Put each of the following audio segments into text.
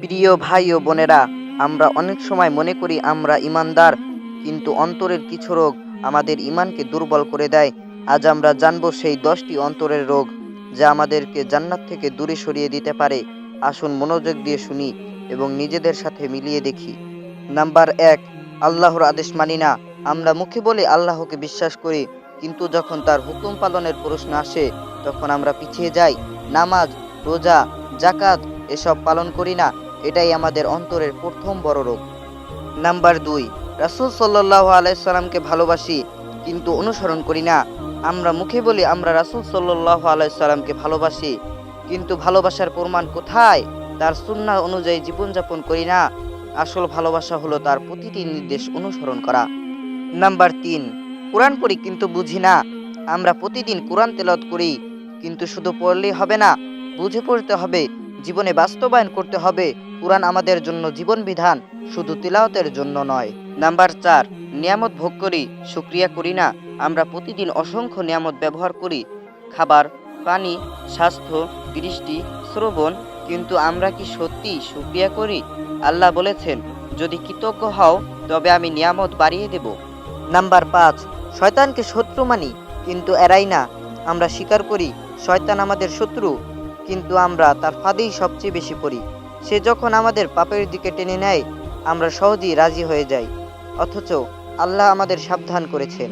প্রিয় ভাই ও বোনেরা, আমরা অনেক সময় মনে করি আমরা ইমানদার, কিন্তু অন্তরের কিছু রোগ আমাদের ইমানকে দুর্বল করে দেয়। আজ আমরা জানব সেই দশটি অন্তরের রোগ যা আমাদেরকে জান্নাত থেকে দূরে সরিয়ে দিতে পারে। আসুন মনোযোগ দিয়ে শুনি এবং নিজেদের সাথে মিলিয়ে দেখি। নাম্বার এক, আল্লাহর আদেশ মানি না। আমরা মুখে বলে আল্লাহকে বিশ্বাস করি কিন্তু যখন তার হুকুম পালনের প্রশ্ন আসে, তখন আমরা পিছিয়ে যাই। নামাজ, রোজা জাকাত এসব পালন করি না। এটাই আমাদের অন্তরের প্রথম বড় রোগ। নাম্বার দুই, রাসুল সাল্লাহ আলাইসাল্লামকে ভালোবাসি, কিন্তু অনুসরণ করি না। আমরা মুখে বলি আমরা রাসুল সাল্লাহ আলাইসাল্লামকে ভালোবাসি, কিন্তু ভালোবাসার প্রমাণ কোথায়? তার সুন্না অনুযায়ী জীবনযাপন করি না। আসল ভালোবাসা হলো তার প্রতিটি নির্দেশ অনুসরণ করা। নাম্বার তিন কোরআন পড়ি কিন্তু বুঝি না। আমরা প্রতিদিন কোরআন তেলত করি, কিন্তু শুধু পড়লেই হবে না, বুঝে পড়তে হবে, জীবনে বাস্তবায়ন করতে হবে। কোরআন আমাদের জন্য জীবন বিধান, শুধু তিলাওতের জন্য নয়। নাম্বার চার, নিয়ামত ভোগ করি সুক্রিয়া করি না। আমরা প্রতিদিন অসংখ্য নিয়ামত ব্যবহার করি, খাবার, পানি, স্বাস্থ্য দৃষ্টি শ্রবণ, কিন্তু আমরা কি সত্যি সুক্রিয়া করি? আল্লাহ বলেছেন, যদি কৃতজ্ঞ হও, তবে আমি নিয়ামত বাড়িয়ে দেব। নাম্বার পাঁচ শয়তানকে শত্রু মানি, কিন্তু এরাই না। আমরা স্বীকার করি, শয়তান আমাদের শত্রু, কিন্তু আমরা তার ফাঁদেই সবচেয়ে বেশি পড়ি। সে যখন আমাদের পাপের দিকে টেনে নেয়, আমরা সহজেই রাজি হয়ে যাই। অথচ আল্লাহ আমাদের সাবধান করেছেন।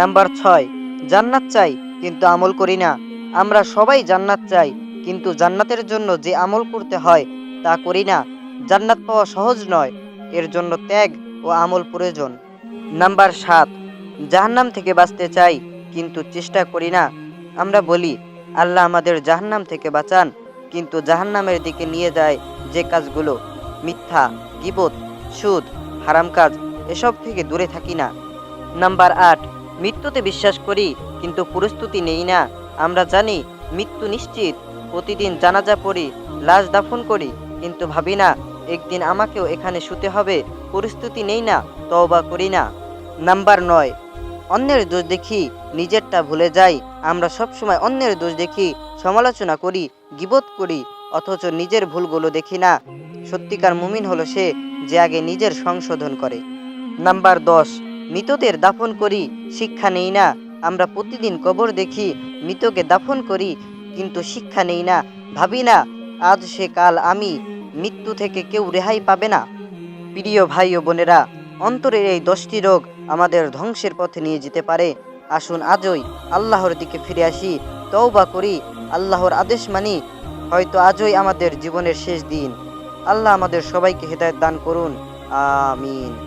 নাম্বার ছয়, জান্নাত চাই, কিন্তু আমল করি না। আমরা সবাই জান্নাত চাই, কিন্তু জান্নাতের জন্য যে আমল করতে হয়, তা করি না। জান্নাত পাওয়া সহজ নয়, এর জন্য ত্যাগ ও আমল প্রয়োজন। নাম্বার সাত জাহান্নাম থেকে বাঁচতে চাই, কিন্তু চেষ্টা করি না। আমরা বলি, আল্লাহ আমাদের জাহান্নাম থেকে বাঁচান, কিন্তু জাহান্নামের দিকে নিয়ে যায় যে কাজগুলো, মিথ্যা, গিবত, সুদ, হারাম কাজ, এসব থেকে দূরে থাকি না। নাম্বার আট, মৃত্যুতে বিশ্বাস করি, কিন্তু প্রস্তুতি নেই না। আমরা জানি, মৃত্যু নিশ্চিত, প্রতিদিন জানাজা পড়ি, লাশ দাফন করি, কিন্তু ভাবি না, একদিন আমাকেও এখানে শুতে হবে, প্রস্তুতি নেই না, তওবা করি না। নাম্বার নয় অন্যের দোষ দেখি, নিজেরটা ভুলে যাই। আমরা সবসময় অন্যের দোষ দেখি, সমালোচনা করি গিবত করি, অথচ নিজের ভুলগুলো দেখি না। সত্যিকার মুমিন হলো সে যে আগে নিজের সংশোধন করে। নাম্বার দশ, মৃতদের দাফন করি, শিক্ষা নেই না। আমরা প্রতিদিন কবর দেখি, মৃতকে দাফন করি, কিন্তু শিক্ষা নেই না। ভাবি না, আজ সে কাল আমি, মৃত্যু থেকে কেউ রেহাই পাবে না। প্রিয় ভাই ও বোনেরা, অন্তরের এই দশটি রোগ আমাদের ধ্বংসের পথে নিয়ে যেতে পারে। আসুন আজই আল্লাহর দিকে ফিরে আসি, তওবা করি, আল্লাহর আদেশ মানি, হয়তো আজই আমাদের জীবনের শেষ দিন। আল্লাহ আমাদের সবাইকে হেদায়ত দান করুন। আমিন।